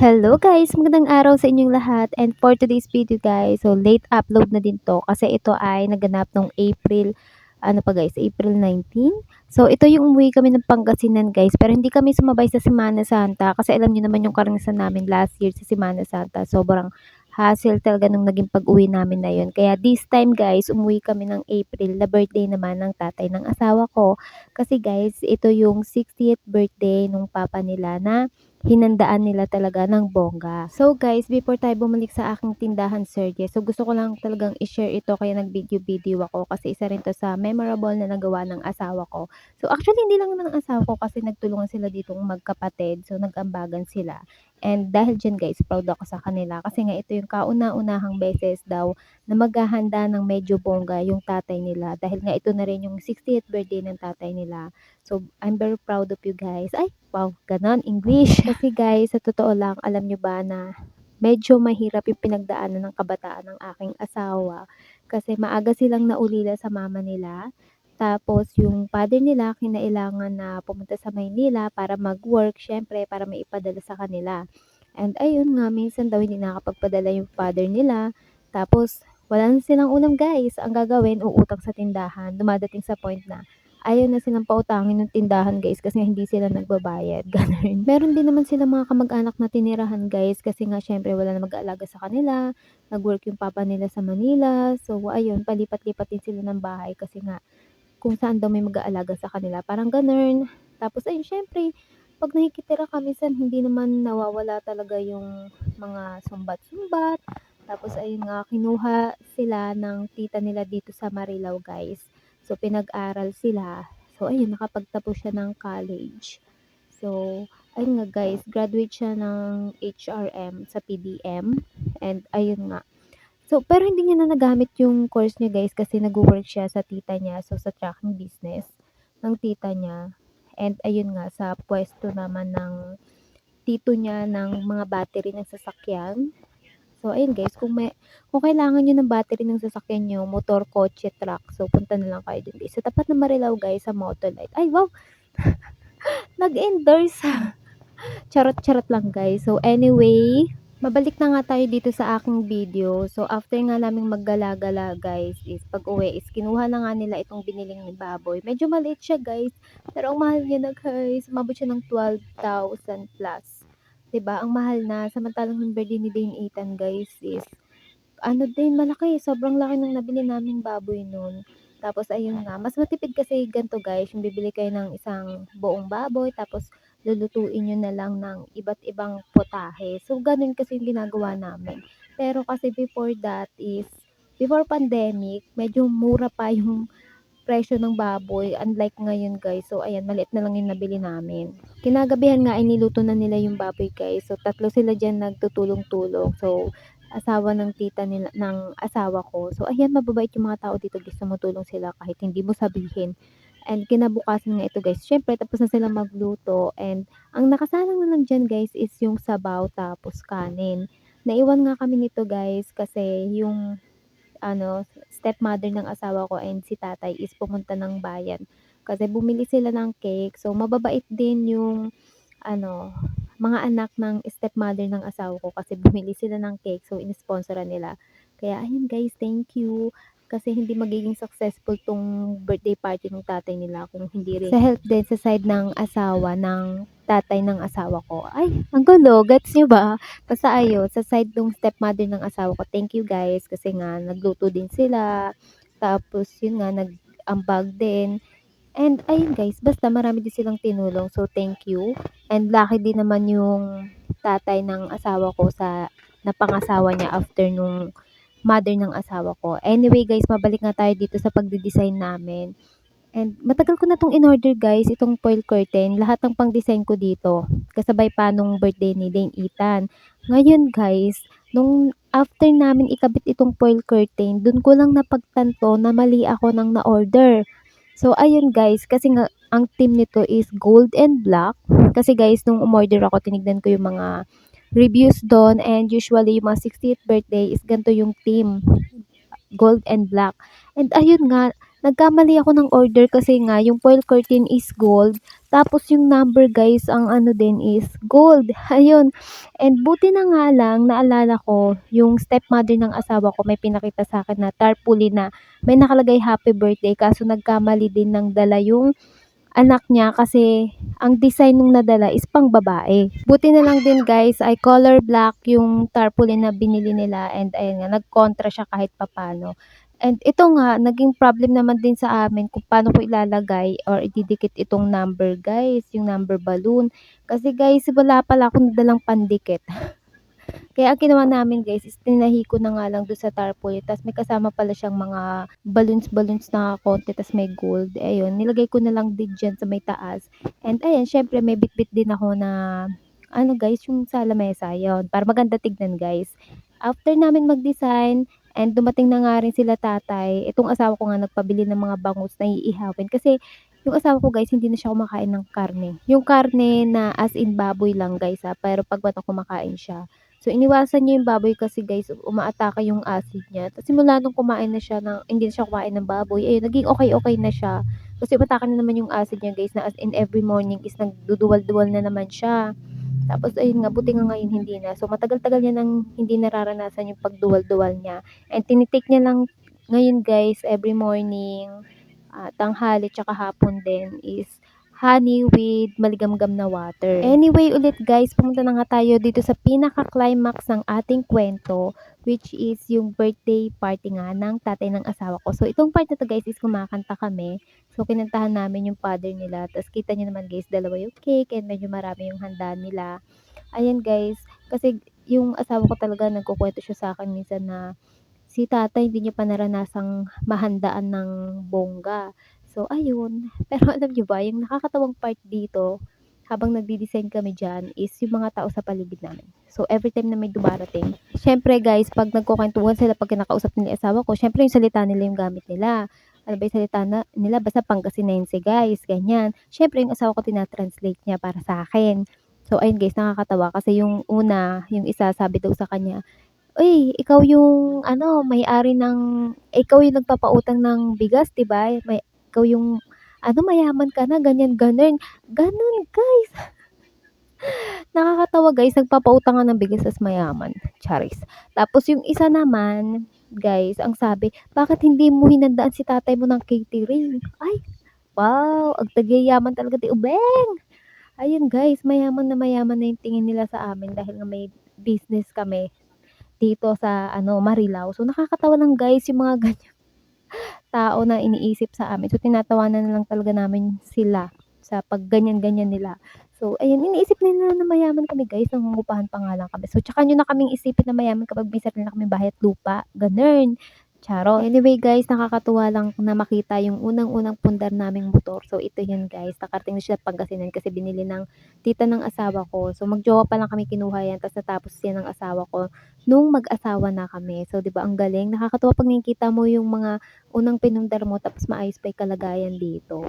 Hello guys! Magandang araw sa inyong lahat and for today's video guys, so late upload na din to kasi ito ay naganap nung April, ano pa guys, April 19. So ito yung umuwi kami ng Pangasinan guys pero hindi kami sumabay sa Semana Santa kasi alam niyo naman yung karanasan namin last year sa Semana Santa. Sobrang hassle talaga nung naging pag-uwi namin na yun. Kaya this time guys, umuwi kami ng April na birthday naman ng tatay ng asawa ko. Kasi guys, ito yung 60th birthday nung papa nila na hinandaan nila talaga ng bongga. So guys, before tayo bumalik sa aking tindahan Sergey, so gusto ko lang talagang i-share ito kaya nag-video-video ako kasi isa rin to sa memorable na nagawa ng asawa ko. So actually hindi lang ng asawa ko kasi nagtulungan sila ditong magkapatid. So nag-ambagan sila. And dahil dyan guys, proud ako sa kanila kasi nga ito yung kauna-unahang beses daw na maghahanda ng medyo bongga yung tatay nila dahil nga ito na rin yung 60th birthday ng tatay nila. So I'm very proud of you guys. Ay, wow, ganon, English. Kasi guys, sa totoo lang, alam nyo ba na medyo mahirap yung pinagdaanan ng kabataan ng aking asawa kasi maaga silang naulila sa mama nila. Tapos yung father nila kinailangan na pumunta sa Maynila para mag-work, syempre para maipadala sa kanila. And ayun nga, minsan daw hindi nakapagpadala yung father nila. Tapos wala na silang ulam guys. Ang gagawin, uutang sa tindahan. Dumadating sa point na ayaw na silang pautangin ng tindahan guys kasi hindi sila nagbabayad. Ganun. Meron din naman sila mga kamag-anak na tinirahan guys kasi nga syempre wala na mag-aalaga sa kanila. Nag-work yung papa nila sa Manila. So ayun, palipat-lipat din sila ng bahay kasi nga kung saan daw may mag-aalaga sa kanila. Parang ganun. Tapos ayun, syempre, pag nakikitira kami san, hindi naman nawawala talaga yung mga sumbat-sumbat. Tapos ayun nga, kinuha sila ng tita nila dito sa Marilao guys. So pinag-aral sila. So ayun, nakapagtapos siya ng college. So, ayun nga guys, graduate siya ng HRM sa PDM. And ayun nga, So, pero hindi niya na nagamit yung course niya guys kasi nag-work siya sa tita niya. So, sa tracking business ng tita niya. And ayun nga, sa pwesto naman ng tito niya ng mga battery ng sasakyan. So, ayun guys, kung, may, kung kailangan nyo ng battery ng sasakyan nyo, motor, kotse, truck, so punta na lang kayo dun. Sa tapat ng Marilao guys, sa Motolite. Ay, wow! Nag-endorse. Charot-charot lang guys. So, anyway, Mabalik na nga tayo dito sa aking video. So, after nga naming maggala-gala, guys, is pag uwi, is kinuha na nga nila itong biniling ni baboy. Medyo maliit siya, guys. Pero ang mahal niya na, guys. Umabot siya ng 12,000 plus. ba diba? Ang mahal na. Samantalang ng birthday ni Dane Ethan, guys, is ano din, malaki. Sobrang laki ng nabili naming baboy noon. Tapos, ayun nga. Mas matipid kasi ganito, guys. Yung bibili kayo ng isang buong baboy. Tapos, lulutuin nyo na lang ng iba't ibang potahe. So, ganun kasi yung ginagawa namin. Pero kasi before that is, before pandemic, medyo mura pa yung presyo ng baboy. Unlike ngayon guys. So, ayan, maliit na lang yung nabili namin. Kinagabihan nga, iniluto na nila yung baboy guys. So, tatlo sila dyan nagtutulong-tulong. So, asawa ng tita nila, ng asawa ko. So, ayan, mababait yung mga tao dito guys. Tumutulong sila kahit hindi mo sabihin. And kinabukasan nga ito guys, syempre tapos na sila magluto and ang nakasalang na lang dyan guys is yung sabaw tapos kanin. Naiwan nga kami nito guys kasi yung ano, stepmother ng asawa ko and si tatay is pumunta ng bayan. Kasi bumili sila ng cake. So mababait din yung ano, mga anak ng stepmother ng asawa ko kasi bumili sila ng cake. So in-sponsoran nila. Kaya ayun guys, thank you kasi hindi magiging successful tong birthday party ng tatay nila kung hindi rin sa help din sa side ng asawa ng tatay ng asawa ko. Ay, ang gulo, gets nyo ba? Basta ayun, sa side ng stepmother ng asawa ko, thank you guys kasi nga nagluto din sila. Tapos yun nga, nag-ambag din. And ayun guys, basta marami din silang tinulong. So thank you. And lucky din naman yung tatay ng asawa ko sa napangasawa niya after nung mother ng asawa ko. Anyway guys, mabalik nga tayo dito sa pagde-design namin. And matagal ko na tong in-order guys, itong foil curtain. Lahat ng pang-design ko dito. Kasabay pa nung birthday ni Dane Ethan. Ngayon guys, nung after namin ikabit itong foil curtain, dun ko lang napagtanto na mali ako nang na-order. So ayun guys, kasi nga ang team nito is gold and black. Kasi guys, nung umorder ako, tinignan ko yung mga reviews doon and usually yung mga 60th birthday is ganito yung theme gold and black. And ayun nga, nagkamali ako ng order kasi nga yung foil curtain is gold. Tapos yung number guys, ang ano din is gold. Ayun. And buti na nga lang, naalala ko, yung stepmother ng asawa ko may pinakita sa akin na tarpaulin na may nakalagay happy birthday. Kaso nagkamali din ng dala yung anak niya kasi ang design nung nadala is pang babae. Buti na lang din guys ay color black yung tarpaulin na binili nila and ayun nga nagkontra siya kahit papano. And ito nga naging problem naman din sa amin kung paano ko ilalagay or ididikit itong number guys, yung number balloon. Kasi guys wala pala akong nadalang pandikit. Kaya ang ginawa namin guys is tinahi ko na nga lang doon sa tarpaulin. Tapos may kasama pala siyang mga balloons-balloons na konti. Tapos may gold. Ayun, nilagay ko na lang din dyan sa may taas. And ayan, syempre may bitbit din ako na ano guys, yung sa lamesa. Yun, para maganda tignan guys. After namin mag-design, and dumating na nga rin sila tatay, itong asawa ko nga nagpabili ng mga bangus na iihawin. Kasi yung asawa ko guys, hindi na siya kumakain ng karne. Yung karne na as in baboy lang guys ha, pero pag bato kumakain siya. So, iniwasan niya yung baboy kasi guys, umaatake yung acid niya. Tapos simula nung kumain na siya ng, hindi na siya kumain ng baboy, ayun, naging okay-okay na siya. Kasi umatake na naman yung acid niya guys, na as in every morning is nagduduwal-duwal na naman siya. Tapos ayun nga, buti nga ngayon hindi na. So matagal-tagal niya nang hindi nararanasan yung pagduwal-duwal niya. And tinitik niya lang ngayon guys, every morning, uh, tanghali, tsaka hapon din is honey with maligamgam na water. Anyway, ulit guys, pumunta na nga tayo dito sa pinaka-climax ng ating kwento, which is yung birthday party nga ng tatay ng asawa ko. So, itong part na to guys is kumakanta kami. So, kinantahan namin yung father nila. Tapos, kita nyo naman guys, dalawa yung cake and medyo marami yung handa nila. Ayan guys, kasi yung asawa ko talaga nagkukwento siya sa akin minsan na si tatay hindi niya pa naranasang mahandaan ng bongga. So, ayun. Pero alam niyo ba, yung nakakatawang part dito, habang nagdi-design kami dyan, is yung mga tao sa paligid namin. So, every time na may dumarating, syempre guys, pag nagkukwentuhan sila, pag kinakausap nila yung asawa ko, syempre yung salita nila yung gamit nila. Ano ba yung salita na, nila? Basta Pangasinense guys, ganyan. Syempre yung asawa ko tinatranslate niya para sa akin. So, ayun guys, nakakatawa kasi yung una, yung isa sabi daw sa kanya, Uy, ikaw yung ano, may-ari ng ikaw yung nagpapautang ng bigas, 'di ba? May ikaw yung ano, mayaman ka na, ganyan, ganun. Ganun, guys. Nakakatawa, guys. Nagpapautang ka ng bigas as mayaman. Charis. Tapos yung isa naman, guys, ang sabi, bakit hindi mo hinandaan si tatay mo ng catering? Ay, wow, ang tagayaman talaga ti Ubeng. Ayun guys, mayaman na mayaman na yung tingin nila sa amin dahil nga may business kami dito sa ano Marilao. So nakakatawa lang guys yung mga ganyan tao na iniisip sa amin. So, tinatawanan na lang talaga namin sila sa pag ganyan-ganyan nila. So, ayun, iniisip nila na mayaman kami guys, nangungupahan pa nga lang kami. So, tsaka nyo na kaming isipin na mayaman kapag may sarili na kami bahay at lupa. Ganun. Charot. Anyway guys, nakakatuwa lang na makita yung unang-unang pundar naming motor. So ito yun guys, nakarating na siya Pangasinan kasi binili ng tita ng asawa ko. So magjowa pa lang kami kinuha yan, tapos natapos yan ng asawa ko nung mag-asawa na kami. So 'di ba ang galing? Nakakatuwa pag nakikita mo yung mga unang pinundar mo tapos maayos pa yung kalagayan dito.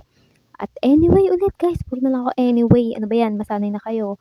At anyway ulit guys, puro na lang ako anyway. Ano ba yan? Masanay na kayo.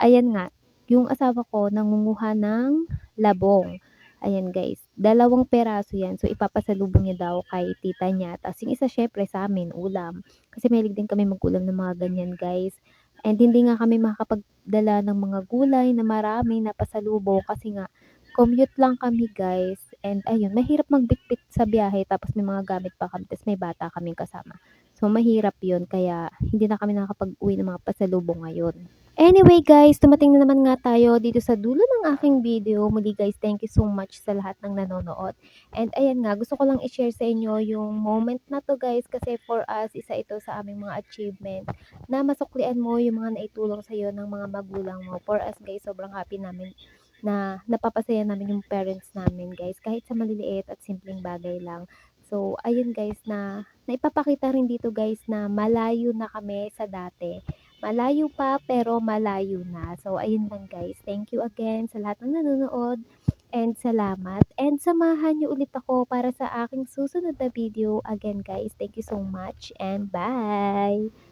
Ayan nga, yung asawa ko nangunguha ng labong. Ayan guys, dalawang peraso yan. So, ipapasalubong niya daw kay tita niya. Tapos yung isa syempre sa amin, ulam. Kasi mahilig din kami magulam ng mga ganyan guys. And hindi nga kami makakapagdala ng mga gulay na marami na pasalubong kasi nga commute lang kami guys. And ayun, mahirap magbitbit sa biyahe tapos may mga gamit pa kami tapos may bata kaming kasama. So mahirap yun kaya hindi na kami nakakapag-uwi ng mga pasalubong ngayon. Anyway guys, tumating na naman nga tayo dito sa dulo ng aking video. Muli guys, thank you so much sa lahat ng nanonood. And ayan nga, gusto ko lang i-share sa inyo yung moment na to guys kasi for us, isa ito sa aming mga achievement na masuklian mo yung mga naitulong sa iyo ng mga magulang mo. For us guys, sobrang happy namin na napapasaya namin yung parents namin guys kahit sa maliliit at simpleng bagay lang. So, ayun guys na naipapakita rin dito guys na malayo na kami sa dati Malayo pa pero malayo na. So ayun lang guys. Thank you again sa lahat ng nanonood and salamat. And samahan niyo ulit ako para sa aking susunod na video. Again guys, thank you so much and bye!